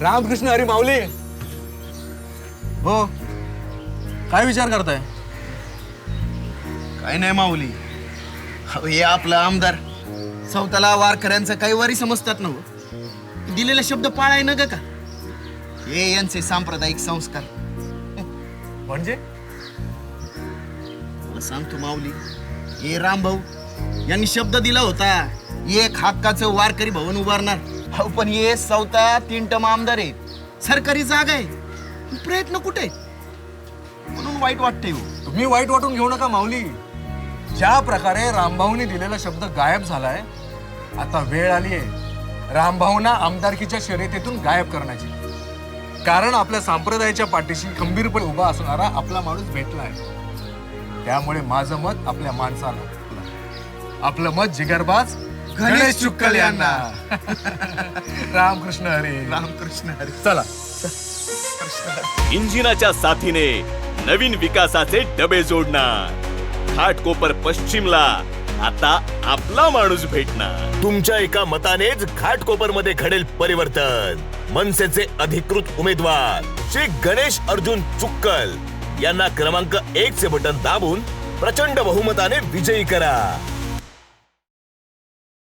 रामकृष्ण हरी माऊली. हो काय विचार करताय? काय नाही माऊली. अहो, हे आपलं आमदार. सौताला वारकऱ्यांचं काही वारी समजतात ना हो. दिलेला शब्द पाळाय न ग का? हे यांचे सांप्रदायिक संस्कार. म्हणजे? सांगतो माऊली हे रामभाऊ यांनी शब्द दिला होता एक हक्काचं वारकरी भवन उभारणार. अहो, पण हे चौथा तीन टम आमदार आहेत. सरकारी जागा आहे. प्रयत्न कुठे म्हणून वाईट वाटते हो. तुम्ही वाईट वाटून घेऊ नका माऊली. ज्या प्रकारे रामभाऊने दिलेला शब्द गायब झालाय आता वेळ आली आहे रामभाऊना आमदारकीच्या शर्यतीतून गायब करण्याची. कारण आपल्या संप्रदायाच्या पाठीशी खंबीरपणे उभा असणारा आपला माणूस भेटला आहे. त्यामुळे माझं मत आपल्या माणसाला. आपलं मत जिगरबाज गणेश चुक्कल यांना. रामकृष्ण हरी. रामकृष्ण हरी. चला. इंजिनाच्या साथीने नवीन विकासाचे डबे जोडणार. घाटकोपर पश्चिमला आता आपला माणूस भेटणार. तुमच्या एका मतानेच घाटकोपरमध्ये घडेल परिवर्तन. मनसेचे अधिकृत उमेदवार श्री गणेश अर्जुन चुक्कल. यांना क्रमांक एक चे बटन दाबून प्रचंड बहुमताने विजयी करा.